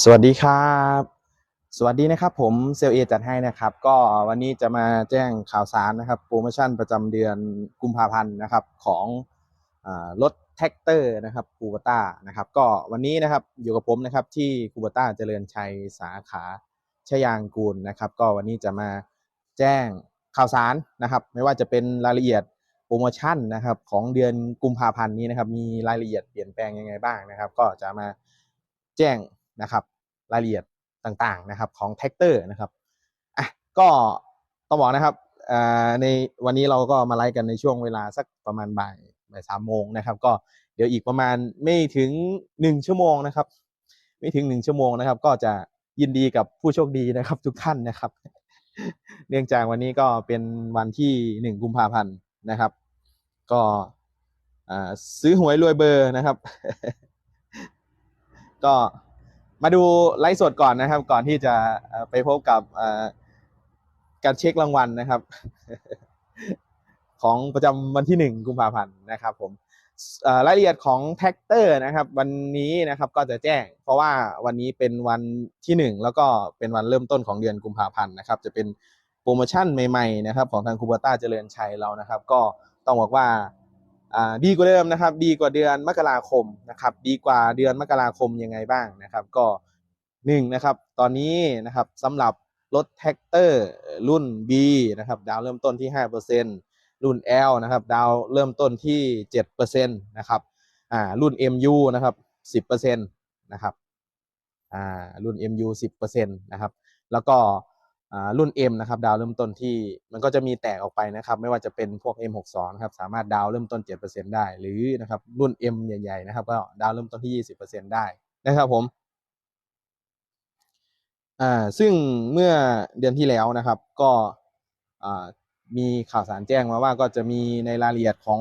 สวัสดีครับ สวัสดีนะครับผมเซลเอจัดให้นะครับ ก็วันนี้จะมาแจ้งข่าวสารนะครับโปรโมชั่นประจำเดือนกุมภาพันธ์นะครับของรถแท็กเตอร์นะครับคูบต้านะครับ ก็วันนี้นะครับอยู่กับผมนะครับที่คูบต้าเจริญชัยสาขาชยางกูลนะครับ ก็วันนี้จะมาแจ้งข่าวสารนะครับ ไม่ว่าจะเป็นรายละเอียดโปรโมชั่นนะครับของเดือนกุมภาพันธ์นี้นะครับ มีรายละเอียดเปลี่ยนแปลงยังไงบ้างนะครับ ก็จะมาแจ้ง นะครับรายละเอียดต่างๆนะครับของแท็กเตอร์นะครับอะก็ต้องบอกนะครับในวันนี้เราก็มาไลฟ์กันในช่วงเวลาสักประมาณบ่ายบ่ายสามโมงนะครับ ก็เดี๋ยวอีกประมาณไม่ถึงหนึ่งชั่วโมงนะครับ ไม่ถึงหนึ่งชั่วโมงนะครับ ก็จะยินดีกับผู้โชคดีนะครับ ทุกท่านนะครับ เนื่องจากวันนี้ก็เป็นวันที่หนึ่งกุมภาพันธ์นะครับ ก็ซื้อหวยรวยเบอร์นะครับ ก็ มาดูไลฟ์สดก่อนนะครับ ก่อนที่จะไปพบกับการเช็ครางวัลนะครับ ของประจำวันที่หนึ่งกุมภาพันธ์นะครับผมรายละเอียดของแท็กเตอร์นะครับ วันนี้นะครับก็จะแจ้ง เพราะว่าวันนี้เป็นวันที่หนึ่งแล้วก็เป็นวันเริ่มต้นของเดือนกุมภาพันธ์นะครับ จะเป็นโปรโมชั่นใหม่ๆนะครับ ของทางคูเบต้าเจริญชัยเรานะครับ ก็ต้องบอกว่า ดีกว่าเดิมนะครับ ดีกว่าเดือนมกราคมนะครับ ดีกว่าเดือนมกราคมยังไงบ้างนะครับ ก็หนึ่งนะครับ ตอนนี้นะครับสำหรับรถแท็กเตอร์รุ่น B นะครับ ดาวเริ่มต้นที่ 5%รุ่น L นะครับ ดาวเริ่มต้นที่ 7%นะครับอ่ารุ่น MU นะครับ 10%นะครับอ่ารุ่น MU 10%นะครับ แล้วก็ รุ่น M นะครับดาวเริ่มต้นที่มันก็จะมีแตกออกไปนะครับ ไม่ว่าจะเป็นพวก M62 นะครับสามารถดาวเริ่มต้น 7%ได้ หรือนะครับรุ่น M ใหญ่ๆนะครับก็ดาวเริ่มต้นที่ 20%ได้นะครับผมอ่าซึ่งเมื่อเดือนที่แล้วนะครับ ก็อ่ามีข่าวสารแจ้งมาว่าก็จะมีในรายละเอียดของ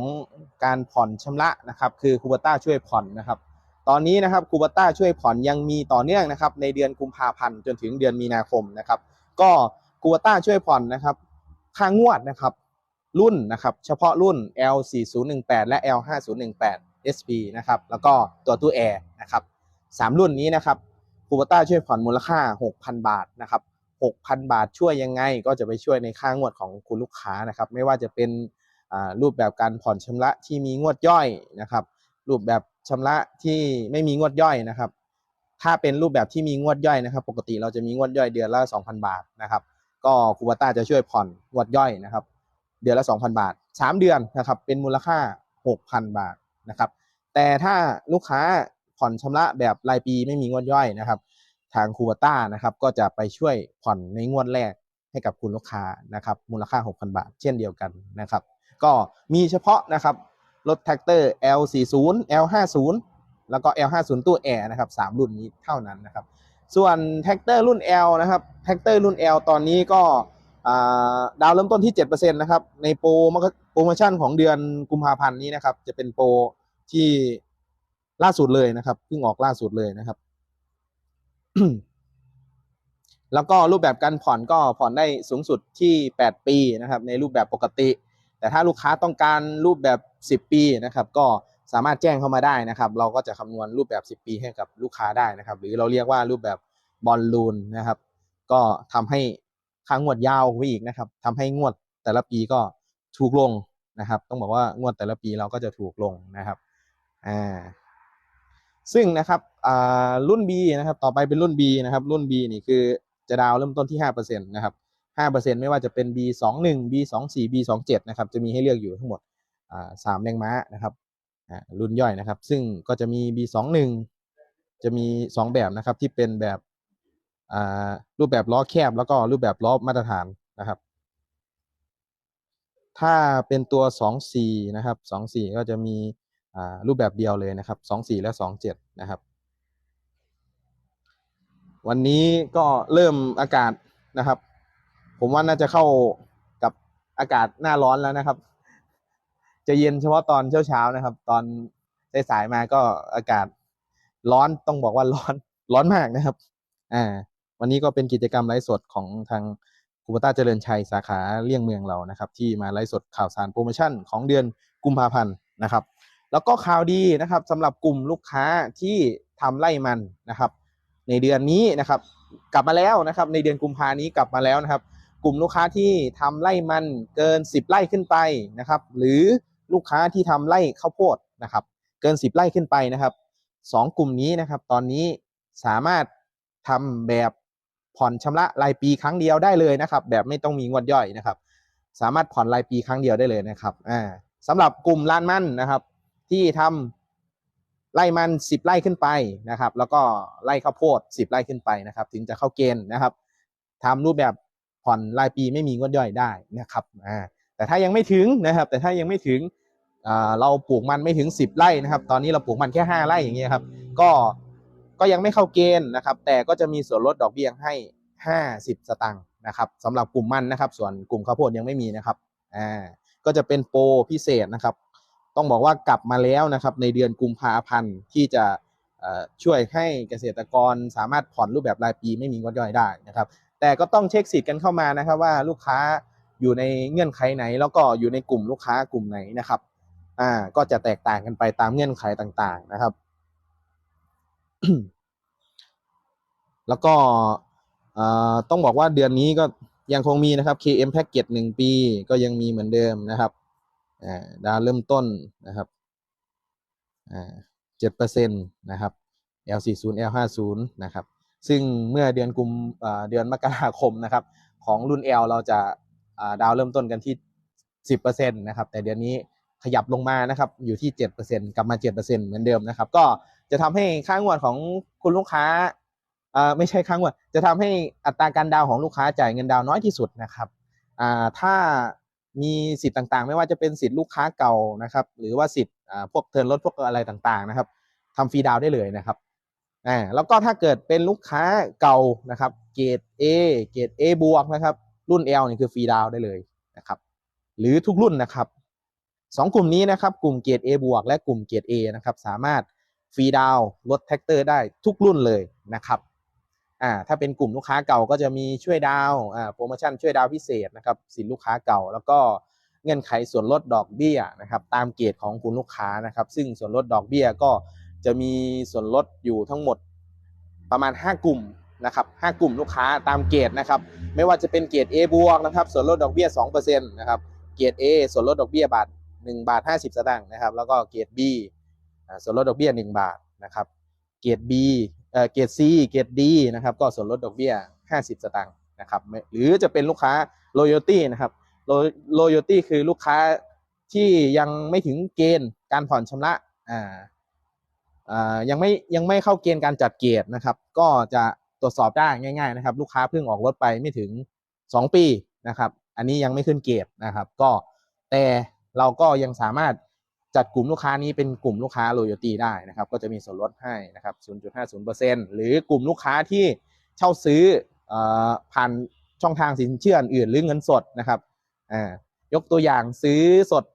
การผ่อนชำระนะครับ คือคูบต้าช่วยผ่อนนะครับ ตอนนี้นะครับคูบต้าช่วยผ่อนยังมีต่อเนื่องนะครับ ในเดือนกุมภาพันธ์จนถึงเดือนมีนาคมนะครับ ก็คูเบต้าช่วยผ่อนนะครับ ค่างวดนะครับ รุ่นนะครับ เฉพาะรุ่น L4018 และ L5018 SP นะครับ แล้วก็ตัวตู้แอร์นะครับสามรุ่นนี้นะครับคูเบต้าช่วยผ่อนมูลค่า 6,000 บาทนะครับ6,000 บาทช่วยยังไง ก็จะไปช่วยในค่างวดของคุณลูกค้านะครับ ไม่ว่าจะเป็นรูปแบบการผ่อนชำระที่มีงวดย่อยนะครับ รูปแบบชำระที่ไม่มีงวดย่อยนะครับ ถ้าเป็นรูปแบบที่มีงวดย่อยนะครับ ปกติเราจะมีงวดย่อยเดือนละ 2,000 บาทนะครับก็คูบต้าจะช่วยผ่อนงวดย่อยนะครับ เดือนละ 2,000 บาท 3 เดือนนะครับ เป็นมูลค่า 6,000 บาทนะครับ แต่ถ้าลูกค้าผ่อนชำระแบบรายปีไม่มีงวดย่อยนะครับ ทางคูบต้านะครับก็จะไปช่วยผ่อนในงวดแรกให้กับคุณลูกค้านะครับ มูลค่า 6,000 บาท เช่นเดียวกันนะครับ ก็มีเฉพาะนะครับรถแท็กเตอร์ L40 L50 แล้วก็ L50 ตู้แอร์นะครับสามรุ่นนี้เท่านั้นนะครับ ส่วนแท็กเตอร์รุ่น L นะครับแท็กเตอร์รุ่น L ตอนนี้ก็อ่าดาวเริ่มต้นที่7%นะครับในโปรโปรโมชั่นของเดือนกุมภาพันธ์นี้นะครับ จะเป็นโปรที่ล่าสุดเลยนะครับเพิ่งออกล่าสุดเลยนะครับ แล้วก็รูปแบบการผ่อนก็ผ่อนได้สูงสุดที่ 8 ปีนะครับ ในรูปแบบปกติ แต่ถ้าลูกค้าต้องการรูปแบบ 10 ปีนะครับ ก็ สามารถแจ้งเข้ามาได้นะครับ เราก็จะคำนวณรูปแบบ 10 ปีให้กับลูกค้าได้นะครับ หรือเราเรียกว่ารูปแบบบอลลูนนะครับ ก็ทำให้ค่างวดยาวไปอีกนะครับทำให้งวดแต่ละปีก็ถูกลงนะครับ ต้องบอกว่างวดแต่ละปีเราก็จะถูกลงนะครับอ่าซึ่งนะครับอ่ารุ่น B นะครับ ต่อไปเป็นรุ่น B นะครับ รุ่น B นี่คือจะดาวเริ่มต้นที่5%นะครับ5%ไม่ว่าจะเป็น B21 B24 B27 นะครับ จะมีให้เลือกอยู่ทั้งหมดอ่าสามแรงม้านะครับ รุ่นย่อยนะครับ ซึ่งก็จะมี B21 จะมี 2 แบบนะครับที่เป็นแบบรูปแบบล้อแคบแล้วก็รูปแบบล้อมาตรฐานนะครับ ถ้าเป็นตัว 24 นะครับ 24 ก็จะมีรูปแบบเดียวเลยนะครับ 24 และ 27 นะครับ วันนี้ก็เริ่มอากาศนะครับ ผมว่าน่าจะเข้ากับอากาศหน้าร้อนแล้วนะครับ จะเย็นเฉพาะตอนเช้าๆนะครับ ตอนสายๆมาก็อากาศร้อนต้องบอกว่าร้อนร้อนมากนะครับ อ่า วันนี้ก็เป็นกิจกรรมไลฟ์สดของทางคูปต้าเจริญชัยสาขาเลี่ยงเมืองเรานะครับ ที่มาไลฟ์สดข่าวสารโปรโมชั่นของเดือนกุมภาพันธ์นะครับ แล้วก็ข่าวดีนะครับสำหรับกลุ่มลูกค้าที่ทำไร่มันนะครับ ในเดือนนี้นะครับ กลับมาแล้วนะครับ ในเดือนกุมภานี้กลับมาแล้วนะครับ กลุ่มลูกค้าที่ทำไร่มันเกิน 10 ไร่ขึ้นไปนะครับ หรือ ลูกค้าที่ทำไร่ข้าวโพดนะครับ เกิน 10 ไร่ขึ้นไปนะครับสองกลุ่มนี้นะครับ ตอนนี้สามารถทำแบบผ่อนชำระรายปีครั้งเดียวได้เลยนะครับ แบบไม่ต้องมีงวดย่อยนะครับ สามารถผ่อนรายปีครั้งเดียวได้เลยนะครับอ่าสำหรับกลุ่มลานมันนะครับ ที่ทำไร่มัน 10 ไร่ขึ้นไปนะครับ แล้วก็ไร่ข้าวโพด 10 ไร่ขึ้นไปนะครับ ถึงจะเข้าเกณฑ์นะครับทำรูปแบบผ่อนรายปีไม่มีงวดย่อยได้นะครับอ่าแต่ถ้ายังไม่ถึงนะครับ แต่ถ้ายังไม่ถึง เราปลูกมันไม่ถึง 10 ไร่นะครับ ตอนนี้เราปลูกมันแค่ 5 ไร่อย่างเงี้ยครับ ก็ก็ยังไม่เข้าเกณฑ์นะครับ แต่ก็จะมีส่วนลดดอกเบี้ยให้ 50 สตางค์นะครับสำหรับกลุ่มมันนะครับ ส่วนกลุ่มข้าวโพดยังไม่มีนะครับอ่าก็จะเป็นโปรพิเศษนะครับ ต้องบอกว่ากลับมาแล้วนะครับ ในเดือนกุมภาพันธ์ที่จะช่วยให้เกษตรกรสามารถผ่อนรูปแบบรายปีไม่มีงดย่อยได้นะครับ แต่ก็ต้องเช็คสิทธิ์กันเข้ามานะครับว่าลูกค้าอยู่ในเงื่อนไขไหน แล้วก็อยู่ในกลุ่มลูกค้ากลุ่มไหนนะครับ อ่า ก็จะแตกต่างกันไปตามเงื่อนไขต่างๆนะครับ แล้วก็ต้องบอกว่าเดือนนี้ก็ยังคงมีนะครับ KM Package หนึ่งปีก็ยังมีเหมือนเดิมนะครับดาวเริ่มต้นนะครับเจ็ดเปอร์เซ็นต์นะครับ L40 L50 นะครับ ซึ่งเมื่อเดือนกุมเดือนมกราคมนะครับ ของรุ่น L เราจะาดาวเริ่มต้นกันที่ 10%นะครับ แต่เดือนนี้ ขยับลงมานะครับ อยู่ที่ 7%กลับมา 7%เหมือนเดิมนะครับ ก็จะทำให้ค่างวดของคุณลูกค้าอ่าไม่ใช่ค่างวด จะทำให้อัตราการดาวของลูกค้าจ่ายเงินดาวน้อยที่สุดนะครับอ่าถ้ามีสิทธิ์ต่างๆ ไม่ว่าจะเป็นสิทธิ์ลูกค้าเก่านะครับ หรือว่าสิทธิ์อ่าพวกเทิร์นรถพวกอะไรต่างๆนะครับทำฟรีดาวได้เลยนะครับอ่าแล้วก็ถ้าเกิดเป็นลูกค้าเก่านะครับเกรด A เกรด A บวกนะครับ รุ่น L นี่คือฟรีดาวได้เลยนะครับ หรือทุกรุ่นนะครับ สองกลุ่มนี้นะครับกลุ่มเกรด A บวกและกลุ่มเกรด A นะครับสามารถฟรีดาวลดแท็กเตอร์ได้ทุกรุ่นเลยนะครับอ่าถ้าเป็นกลุ่มลูกค้าเก่าก็จะมีช่วยดาวอ่าโปรโมชั่นช่วยดาวพิเศษนะครับสินลูกค้าเก่า แล้วก็เงื่อนไขส่วนลดดอกเบี้ยนะครับตามเกรดของคุณลูกค้านะครับ ซึ่งส่วนลดดอกเบี้ยก็จะมีส่วนลดอยู่ทั้งหมดประมาณ 5 กลุ่มนะครับ5กลุ่มลูกค้าตามเกรดนะครับ ไม่ว่าจะเป็นเกรด A บวกนะครับ ส่วนลดดอกเบี้ย2%นะครับ เกรด A ส่วนลดดอกเบี้ยบาท 1 บาท 50 สตางค์นะครับ แล้วก็เกรด B ส่วนลดดอกเบี้ย 1 บาทนะครับ เกรด B เอ่อเกรด C เกรด D นะครับ ก็ส่วนลดดอกเบี้ย 50 สตางค์นะครับหรือจะเป็นลูกค้า loyalty นะครับ Lo- loyalty คือลูกค้าที่ยังไม่ถึงเกณฑ์การผ่อนชำระอ่าอ่ายังไม่ยังไม่เข้าเกณฑ์การจัดเกรดนะครับ ก็จะตรวจสอบได้ง่าย ๆ นะครับ ลูกค้าเพิ่งออกรถไปไม่ถึง 2 ปีนะครับ อันนี้ยังไม่ขึ้นเกรดนะครับ ก็แต่ เราก็ยังสามารถจัดกลุ่มลูกค้านี้เป็นกลุ่มลูกค้า loyalty ได้นะครับ ก็จะมีส่วนลดให้นะครับ 0.50%หรือกลุ่มลูกค้าที่เช่าซื้ออผ่านช่องทางสินเชื่ออื่นหรือเงินสดนะครับยกตัวอย่างซื้อสด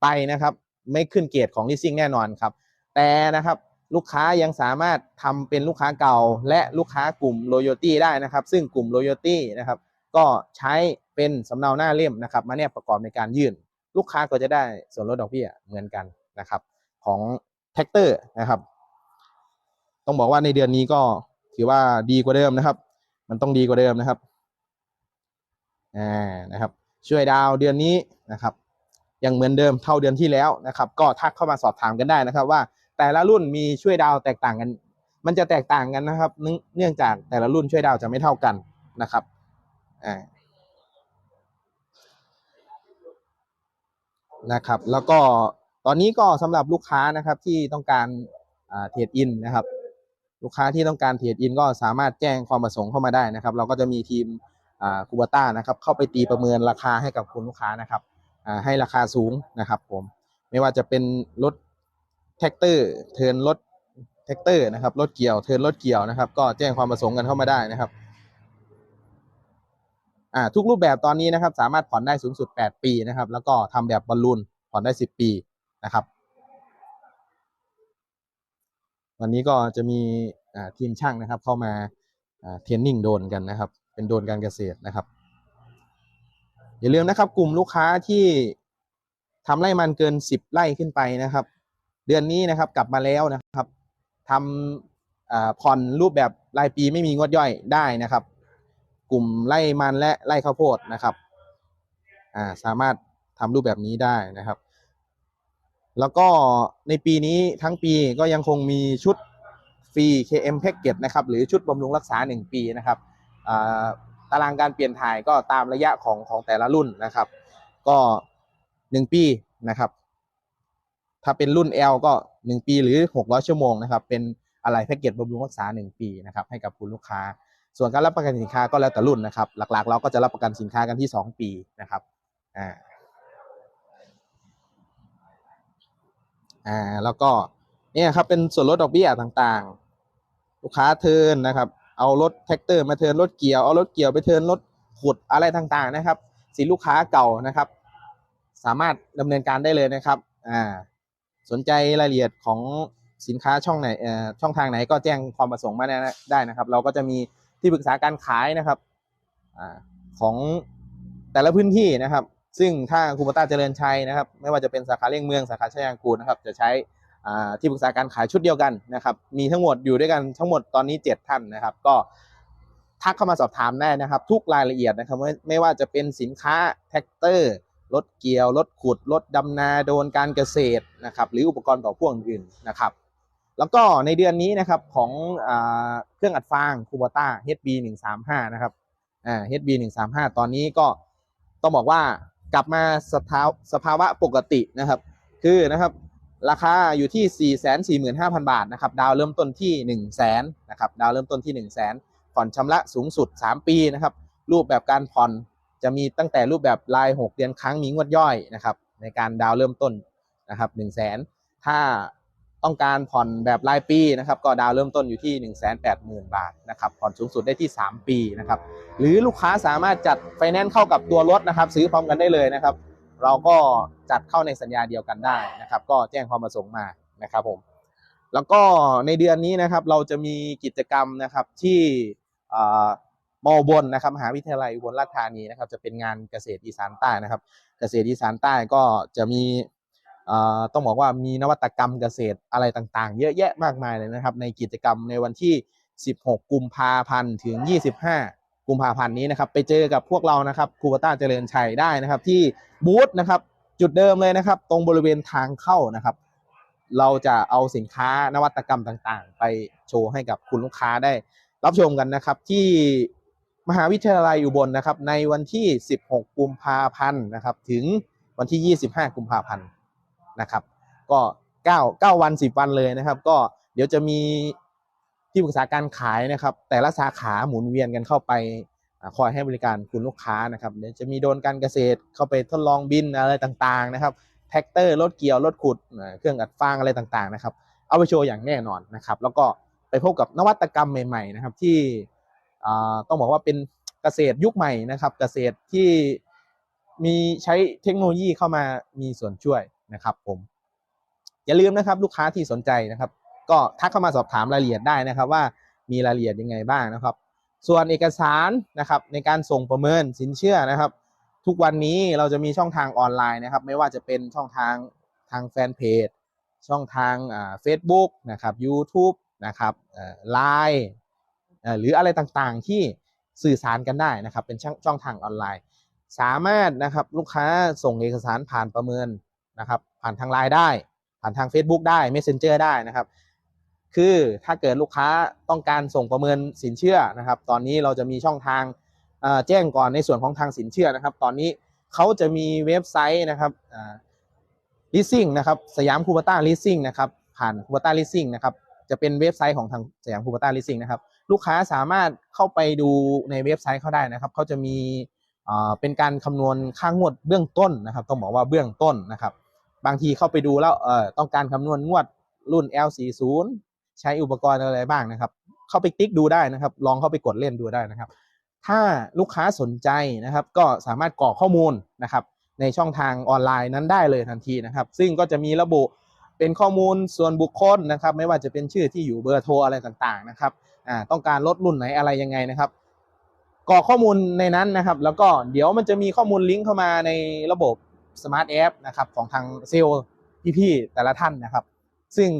ไปนะครับ ไม่ขึ้นเกรดของ leasing แน่นอนครับ แต่นะครับลูกค้ายังสามารถทำเป็นลูกค้าเก่า และลูกค้ากลุ่ม loyalty ได้นะครับ ซึ่งกลุ่ม loyalty นะครับ ก็ใช้เป็นสำเนาหน้าเล่มนะครับ มาเนี่ยประกอบในการยื่น ลูกค้าก็จะได้ส่วนลดดอกเบี้ยเหมือนกันนะครับ ของแท็กเตอร์นะครับ ต้องบอกว่าในเดือนนี้ก็ถือว่าดีกว่าเดิมนะครับ มันต้องดีกว่าเดิมนะครับอ่านะครับ ช่วยดาวเดือนนี้นะครับยังเหมือนเดิมเท่าเดือนที่แล้วนะครับ ก็ทักเข้ามาสอบถามกันได้นะครับ ว่าแต่ละรุ่นมีช่วยดาวแตกต่างกัน มันจะแตกต่างกันนะครับ เนื่องเนื่องจากแต่ละรุ่นช่วยดาวจะไม่เท่ากันนะครับอ่า นะครับ แล้วก็ตอนนี้ก็สำหรับลูกค้านะครับที่ต้องการเทรดอินนะครับ ลูกค้าที่ต้องการเทรดอินก็สามารถแจ้งความประสงค์เข้ามาได้นะครับ เราก็จะมีทีมอ่าคูบต้านะครับ เข้าไปตีประเมินราคาให้กับคุณลูกค้านะครับให้ราคาสูงนะครับผมไม่ว่าจะเป็นรถแท็กเตอร์เทินรถแท็กเตอร์นะครับรถเกี่ยวเทินรถเกี่ยวนะครับ ก็แจ้งความประสงค์กันเข้ามาได้นะครับ อ่าทุกรูปแบบตอนนี้นะครับ สามารถผ่อนได้สูงสุด 8 ปีนะครับ แล้วก็ทำแบบบอลลูนผ่อนได้ 10 ปีนะครับ วันนี้ก็จะมีทีมช่างนะครับ เข้ามาเทรนนิ่งโดนกันนะครับ เป็นโดนการเกษตรนะครับ อย่าลืมนะครับ กลุ่มลูกค้าที่ทำไร่มันเกิน 10 ไร่ขึ้นไปนะครับ เดือนนี้นะครับกลับมาแล้วนะครับทำผ่อนรูปแบบรายปีไม่มีงวดย่อยได้นะครับ กลุ่มไร่มันและไร่ข้าวโพดนะครับอ่าสามารถทำรูปแบบนี้ได้นะครับ แล้วก็ในปีนี้ทั้งปีก็ยังคงมีชุดฟรี KM Package นะครับ หรือชุดบำรุงรักษา 1 ปีนะครับอ่าตารางการเปลี่ยนถ่ายก็ตามระยะของของแต่ละรุ่นนะครับ ก็ 1 ปีนะครับ ถ้าเป็นรุ่น L ก็ 1 ปีหรือ 600 ชั่วโมงนะครับ เป็นอะไรแพ็กเกจบำรุงรักษา 1 ปีนะครับ ให้กับคุณลูกค้า ส่วนการรับประกันสินค้าก็แล้วแต่รุ่นนะครับ หลักๆ เราก็จะรับประกันสินค้ากันที่ 2 ปีนะครับอ่าอ่าแล้วก็เนี่ยครับเป็นส่วนลดดอกเบี้ยต่างๆ ลูกค้าเทินนะครับ เอารถแท็กเตอร์มาเทินรถเกี่ยวเอารถเกี่ยวไปเทินรถขุดอะไรต่างๆนะครับ สินลูกค้าเก่านะครับ สามารถดำเนินการได้เลยนะครับอ่าสนใจรายละเอียดของสินค้าช่องไหนเอ่อช่องทางไหนก็แจ้งความประสงค์มาได้ได้นะครับ เราก็จะมี ที่ปรึกษาการขายนะครับอของแต่ละพื้นที่นะครับ ซึ่งถ้าคูปต้าเจริญชัยนะครับ ไม่ว่าจะเป็นสาขาเลี่ยงเมืองสาขาชัยางกูลนะครับจะใช้ที่ปรึกษาการขายชุดเดียวกันนะครับ มีทั้งหมดอยู่ด้วยกันทั้งหมดตอนนี้ 7 ท่านนะครับ ก็ทักเข้ามาสอบถามได้นะครับ ทุกรายละเอียดนะครับไม่ไม่ว่าจะเป็นสินค้าแท็กเตอร์รถเกี่ยวรถขุดรถดำนาโดนการเกษตรนะครับ หรืออุปกรณ์ต่อพ่วงอื่นนะครับ แล้วก็ในเดือนนี้นะครับของอเครื่องอัดฟางคูบต้า HB 135นะครับอ่า HB 135ตอนนี้ก็ต้องบอกว่ากลับมาสภาสภาวะปกตินะครับ คือนะครับราคาอยู่ที่ 445,000 บาทนะครับ ดาวเริ่มต้นที่ 1 0 0 0 0แสนนะครับดาวเริ่มต้นที่ 1 0 0 0 0แสนผ่อนชำระสูงสุด 3 ปีนะครับ รูปแบบการผ่อนจะมีตั้งแต่รูปแบบราย 6 เดือนครั้งมีงวดย่อยนะครับในการดาวเริ่มต้นนะครับ 1 0 0 0 0แสนถ้า ต้องการผ่อนแบบรายปีนะครับก็ดาวเริ่มต้นอยู่ที่ 1 8 0 0 0 0 บาทนะครับผ่อนสูงสุดได้ที่ 3 ปีนะครับหรือลูกค้าสามารถจัดไฟแนนซ์เข้ากับตัวรถนะครับซื้อพร้อมกันได้เลยนะครับ เราก็จัดเข้าในสัญญาเดียวกันได้นะครับ ก็แจ้งความประสงค์มานะครับผมแล้วก็ในเดือนนี้นะครับเราจะมีกิจกรรมนะครับที่มอบนนะครับมหาวิทยาลัยอุบลราชธานีนะครับจะเป็นงานเกษตรอีสานใต้นะครับ เกษตรอีสานใต้ก็จะมี ต้องบอกว่ามีนวัตกรรมเกษตรอะไรต่างๆ เยอะแยะมากมายเลยนะครับ ในกิจกรรมในวันที่ 16 กุมภาพันธ์ถึง 25 กุมภาพันธ์นี้นะครับ ไปเจอกับพวกเรานะครับครูปต้าเจริญชัยได้นะครับ ที่บูธนะครับจุดเดิมเลยนะครับ ตรงบริเวณทางเข้านะครับ เราจะเอาสินค้านวัตกรรมต่างๆ ไปโชว์ให้กับคุณลูกค้าได้รับชมกันนะครับที่มหาวิทยาลัยอุบลนะครับ ในวันที่ 16 กุมภาพันธ์นะครับ ถึงวันที่ 25 กุมภาพันธ์ นะครับ ก็9 9วัน 10 วันเลยนะครับ ก็เดี๋ยวจะมีที่ปรึกษาการขายนะครับ แต่ละสาขาหมุนเวียนกันเข้าไปคอยให้บริการคุณลูกค้านะครับเดี๋ยวจะมีโดนการเกษตรเข้าไปทดลองบินอะไรต่างๆนะครับแท็กเตอร์รถเกี่ยวรถขุดเครื่องอัดฟางอะไรต่างๆนะครับ เอาไปโชว์อย่างแน่นอนนะครับ แล้วก็ไปพบกับนวัตกรรมใหม่ ๆ นะครับ ที่ต้องบอกว่าเป็นเกษตรยุคใหม่นะครับ เกษตรที่มีใช้เทคโนโลยีเข้ามามีส่วนช่วย นะครับผมอย่าลืมนะครับลูกค้าที่สนใจนะครับ ก็ทักเข้ามาสอบถามรายละเอียดได้นะครับ ว่ามีรายละเอียดยังไงบ้างนะครับ ส่วนเอกสารนะครับในการส่งประเมินสินเชื่อนะครับ ทุกวันนี้เราจะมีช่องทางออนไลน์นะครับ ไม่ว่าจะเป็นช่องทางทางแฟนเพจช่องทางอ่า Facebook นะครับ YouTube นะครับไลน์หรืออะไรต่างๆที่สื่อสารกันได้นะครับ เป็นช่องช่องทางออนไลน์ สามารถนะครับลูกค้าส่งเอกสารผ่านประเมิน นะครับ ผ่านทางไลน์ได้ ผ่านทาง Facebook ได้ Messenger ได้นะครับ คือถ้าเกิดลูกค้าต้องการส่งประเมินสินเชื่อนะครับ ตอนนี้เราจะมีช่องทางแจ้งก่อนในส่วนของทางสินเชื่อนะครับ ตอนนี้เขาจะมีเว็บไซต์นะครับ leasing นะครับสยามคูปต้า leasing นะครับผ่านคูปต้า leasing นะครับจะเป็นเว็บไซต์ของทางสยามคูปต้า leasing นะครับลูกค้าสามารถเข้าไปดูในเว็บไซต์เขาได้นะครับเขาจะมีเป็นการคำนวณค่างวดเบื้องต้นนะครับ ต้องบอกว่าเบื้องต้นนะครับ บางทีเข้าไปดูแล้วเออต้องการคำนวณงวดรุ่น L40 ใช้อุปกรณ์อะไรบ้างนะครับ เข้าไปติ๊กดูได้นะครับ ลองเข้าไปกดเล่นดูได้นะครับ ถ้าลูกค้าสนใจนะครับ ก็สามารถกรอกข้อมูลนะครับ ในช่องทางออนไลน์นั้นได้เลยทันทีนะครับ ซึ่งก็จะมีระบุเป็นข้อมูลส่วนบุคคลนะครับ ไม่ว่าจะเป็นชื่อที่อยู่เบอร์โทรอะไรต่างๆนะครับอ่าต้องการลดรุ่นไหนอะไรยังไงนะครับกรอกข้อมูลในนั้นนะครับ แล้วก็เดี๋ยวมันจะมีข้อมูลลิงก์เข้ามาในระบบ Smart App นะครับของทางเซลล์พี่ๆแต่ละท่านนะครับ ซึ่ง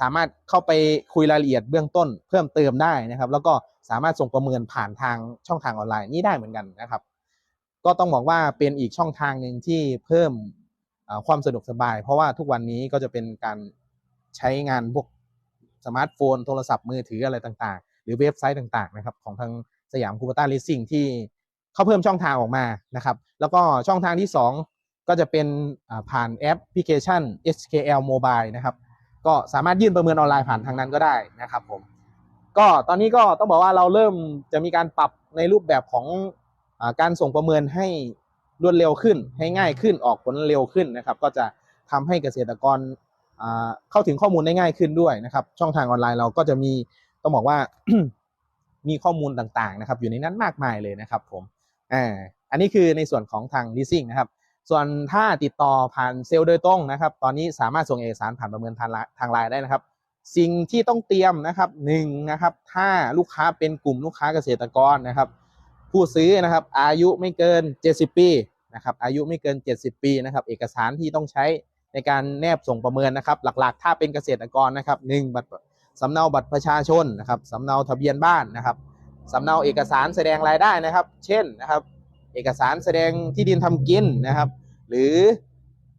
สามารถเข้าไปคุยรายละเอียดเบื้องต้นเพิ่มเติมได้นะครับ แล้วก็สามารถส่งประเมินผ่านทางช่องทางออนไลน์นี่ได้เหมือนกันนะครับ ก็ต้องบอกว่าเป็นอีกช่องทางหนึ่งที่เพิ่มความสะดวกสบาย เพราะว่าทุกวันนี้ก็จะเป็นการใช้งานพวกสมาร์ทโฟน โทรศัพท์มือถืออะไรต่างๆ หรือเว็บไซต์ต่างๆนะครับของทางสยามคูปต้าลิสซิ่งที่เขาเพิ่มช่องทางออกมานะครับ แล้วก็ช่องทางที่ 2 ก็จะเป็นผ่านแอปพลิเคชัน SKL Mobile นะครับ ก็สามารถยื่นประเมินออนไลน์ผ่านทางนั้นก็ได้นะครับผม ก็ตอนนี้ก็ต้องบอกว่าเราเริ่มจะมีการปรับในรูปแบบของอการส่งประเมินให้รวดเร็วขึ้น ให้ง่ายขึ้นออกผลเร็วขึ้นนะครับ ก็จะทำให้เกษตรกรเข้าถึงข้อมูลได้ง่ายขึ้นด้วยนะครับ ช่องทางออนไลน์เราก็จะมีต้องบอกว่ามีข้อมูลต่างๆนะครับ อยู่ในนั้นมากมายเลยนะครับผมอ่าอันนี้คือในส่วนของทาง leasing นะครับ ส่วนถ้าติดต่อผ่านเซลล์โดยตรงนะครับ ตอนนี้สามารถส่งเอกสารผ่านประเมินทางไลน์ทางไลน์ได้นะครับ สิ่งที่ต้องเตรียมนะครับหนึ่งนะครับ ถ้าลูกค้าเป็นกลุ่มลูกค้าเกษตรกรนะครับ ผู้ซื้อนะครับอายุไม่เกิน 70 ปีนะครับ อายุไม่เกิน 70 ปีนะครับ เอกสารที่ต้องใช้ในการแนบส่งประเมินนะครับ หลักๆ ถ้าเป็นเกษตรกรนะครับหนึ่งบัตรสำเนาบัตรประชาชนนะครับสำเนาทะเบียนบ้านนะครับสำเนาเอกสารแสดงรายได้นะครับ เช่นนะครับ เอกสารแสดงที่ดินทำกินนะครับ หรือ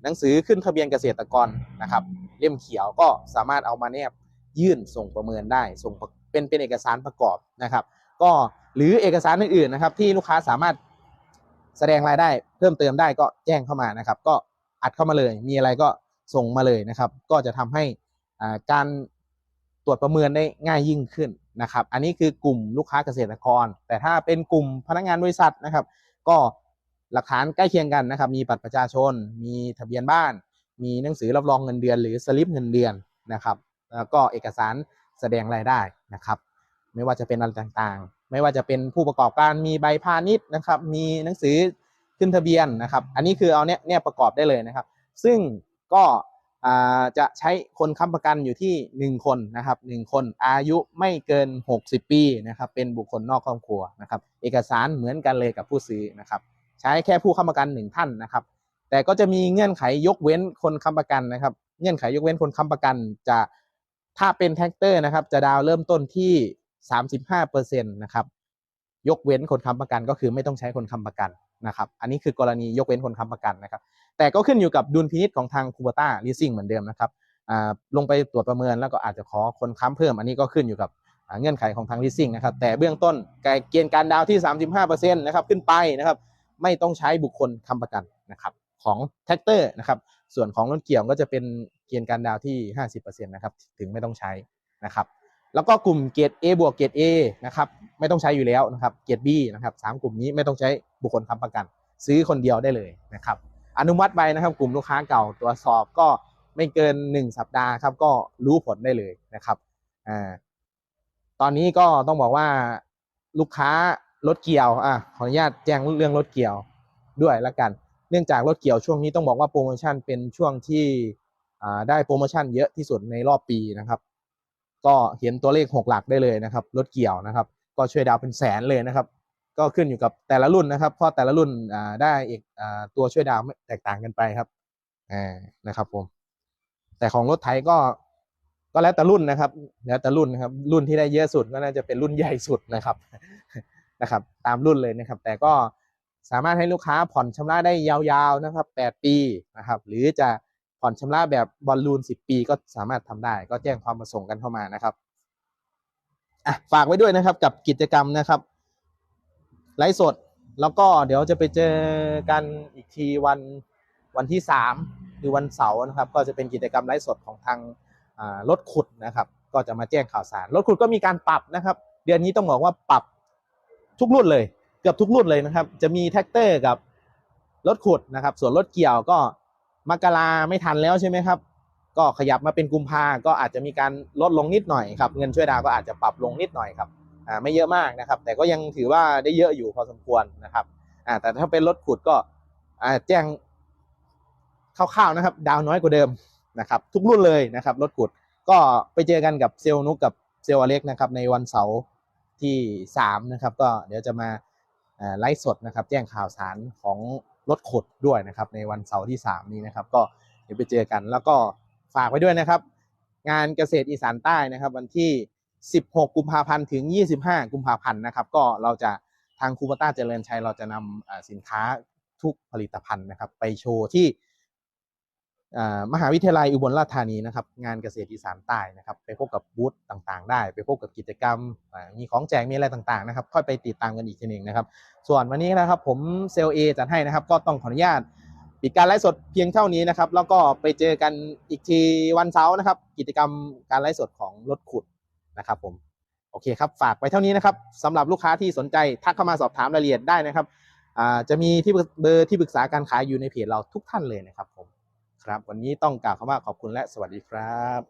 หนังสือขึ้นทะเบียนเกษตรกรนะครับ เล่มเขียวก็สามารถเอามาแนบยื่นส่งประเมินได้ ส่งเป็นเป็นเอกสารประกอบนะครับ ก็หรือเอกสารอื่นๆนะครับ ที่ลูกค้าสามารถแสดงรายได้เพิ่มเติมได้ก็แจ้งเข้ามานะครับ ก็อัดเข้ามาเลย มีอะไรก็ส่งมาเลยนะครับ ก็จะทำให้การตรวจประเมินได้ง่ายยิ่งขึ้น นะครับ อันนี้คือกลุ่มลูกค้าเกษตรกร แต่ถ้าเป็นกลุ่มพนักงานบริษัทนะครับ ก็หลักฐานใกล้เคียงกันนะครับ มีบัตรประชาชน มีทะเบียนบ้าน มีหนังสือรับรองเงินเดือน หรือสลิปเงินเดือนนะครับ แล้วก็เอกสารแสดงรายได้นะครับ ไม่ว่าจะเป็นอะไรต่างๆ ไม่ว่าจะเป็นผู้ประกอบการมีใบพาณิชย์นะครับ มีหนังสือขึ้นทะเบียนนะครับ อันนี้คือเอาเนี้ยเนี่ยประกอบได้เลยนะครับ ซึ่งก็ จะใช้คนค้ำประกันอยู่ที่หนึ่งคนนะครับหนึ่งคนอายุไม่เกิน 60 ปีนะครับเป็นบุคคลนอกครอบครัวนะครับเอกสารเหมือนกันเลยกับผู้ซื้อนะครับใช้แค่ผู้ค้ำประกันหนึ่งท่านนะครับแต่ก็จะมีเงื่อนไขยกเว้นคนค้ำประกันนะครับเงื่อนไขยกเว้นคนค้ำประกันจะถ้าเป็นแท็กเตอร์นะครับจะดาวเริ่มต้นที่ 35%นะครับยกเว้นคนค้ำประกันก็คือไม่ต้องใช้คนค้ำประกัน นะครับ อันนี้คือกรณียกเว้นคนค้ำประกันนะครับ แต่ก็ขึ้นอยู่กับดุลพินิจของทางคูบต้าลีซิ่งเหมือนเดิมนะครับลงไปตรวจประเมินแล้วก็อาจจะขอคนค้ำเพิ่ม อันนี้ก็ขึ้นอยู่กับเงื่อนไขของทางลีซิ่งนะครับ แต่เบื้องต้นเกณฑ์การดาวที่ 35%นะครับขึ้นไปนะครับ ไม่ต้องใช้บุคคลค้ำประกันนะครับของแท็กเตอร์นะครับ ส่วนของรถเกี่ยวก็จะเป็นเกณฑ์การดาวน์ที่ 50%นะครับ ถึงไม่ต้องใช้นะครับ แล้วก็กลุ่มเกรด A บวกเกรด A นะครับไม่ต้องใช้อยู่แล้วนะครับเกรด B นะครับสามกลุ่มนี้ไม่ต้องใช้บุคคลค้ำประกัน ซื้อคนเดียวได้เลยนะครับอนุมัติไปนะครับกลุ่มลูกค้าเก่าตรวจสอบก็ไม่เกิน 1 สัปดาห์ครับก็รู้ผลได้เลยนะครับอ่าตอนนี้ก็ต้องบอกว่าลูกค้ารถเกี่ยวอะขออนุญาตแจ้งเรื่องรถเกี่ยวด้วยละกัน เนื่องจากรถเกี่ยวช่วงนี้ต้องบอกว่าโปรโมชั่นเป็นช่วงที่อ่าได้โปรโมชั่นเยอะที่สุดในรอบปีนะครับ ก็เห็นตัวเลขหกหลักได้เลยนะครับรถเกี่ยวนะครับ ก็ช่วยดาวเป็นแสนเลยนะครับ ก็ขึ้นอยู่กับแต่ละรุ่นนะครับเพราะแต่ละรุ่นได้เอกตัวช่วยดาวแตกต่างกันไปครับนะครับผมแต่ของรถไถก็ก็แล้วแต่รุ่นนะครับ แล้วแต่รุ่นนะครับ รุ่นที่ได้เยอะสุดก็น่าจะเป็นรุ่นใหญ่สุดนะครับนะครับ ตามรุ่นเลยนะครับ แต่ก็สามารถให้ลูกค้าผ่อนชำระได้ยาวๆนะครับ 8 ปีนะครับ หรือจะ ผ่อนชำระแบบบอลลูน 10 ปีก็สามารถทำได้ ก็แจ้งความประสงค์กันเข้ามานะครับอะฝากไว้ด้วยนะครับกับกิจกรรมนะครับ ไลฟ์สดแล้วก็เดี๋ยวจะไปเจอกันอีกทีวันวันที่สามคือวันเสาร์นะครับ ก็จะเป็นกิจกรรมไลฟ์สดของทางรถขุดนะครับ ก็จะมาแจ้งข่าวสารรถขุดก็มีการปรับนะครับ เดือนนี้ต้องบอกว่าปรับทุกรุ่นเลย เกือบทุกรุ่นเลยนะครับ จะมีแท็กเตอร์กับรถขุดนะครับ ส่วนรถเกี่ยวก็ มกราไม่ทันแล้วใช่ไหมครับ ก็ขยับมาเป็นกุมภาก็อาจจะมีการลดลงนิดหน่อยครับเงินช่วยดาวก็อาจจะปรับลงนิดหน่อยครับอ่าไม่เยอะมากนะครับ แต่ก็ยังถือว่าได้เยอะอยู่พอสมควรนะครับอ่าแต่ถ้าเป็นรถขุดก็อ่าแจ้งคร่าวๆนะครับ ดาวน้อยกว่าเดิมนะครับ ทุกรุ่นเลยนะครับรถขุดก็ไปเจอกันกับเซลนุกกับเซลอเล็กนะครับในวันเสาร์ที่3นะครับก็เดี๋ยวจะมาไลฟ์สดนะครับ แจ้งข่าวสารของ รถขุดด้วยนะครับ ในวันเสาร์ที่ 3 นี้นะครับ ก็เดี๋ยวไปเจอกัน แล้วก็ฝากไว้ด้วยนะครับ งานเกษตรอีสานใต้นะครับ วันที่ 16 กุมภาพันธ์ถึง 25 กุมภาพันธ์นะครับ ก็เราจะทางคูปต้าเจริญชัยเราจะนำสินค้าทุกผลิตภัณฑ์นะครับ ไปโชว์ที่ มหาวิทยาลัยอุบลราชธานีนะครับงานเกษตรอีสานใต้นะครับไปพบกับบูธต่างๆ ได้ ไปพบกับกิจกรรมมีของแจกมีอะไรต่างๆนะครับค่อยไปติดตามกันอีกทีหนึ่งนะครับ ส่วนวันนี้นะครับผมเซลเอจัดให้นะครับ ก็ต้องขออนุญาตปิดการไลฟ์สดเพียงเท่านี้นะครับ แล้วก็ไปเจอกันอีกทีวันเสาร์นะครับ กิจกรรมการไลฟ์สดของรถขุดนะครับ ผมโอเคครับฝากไว้เท่านี้นะครับสำหรับลูกค้าที่สนใจทักเข้ามาสอบถามรายละเอียดได้นะครับจะมีที่เบอร์ที่ปรึกษาการขายอยู่ในเพจเราทุกท่านเลยนะครับผม ครับ วันนี้ต้องกล่าวคำว่าขอบคุณและสวัสดีครับ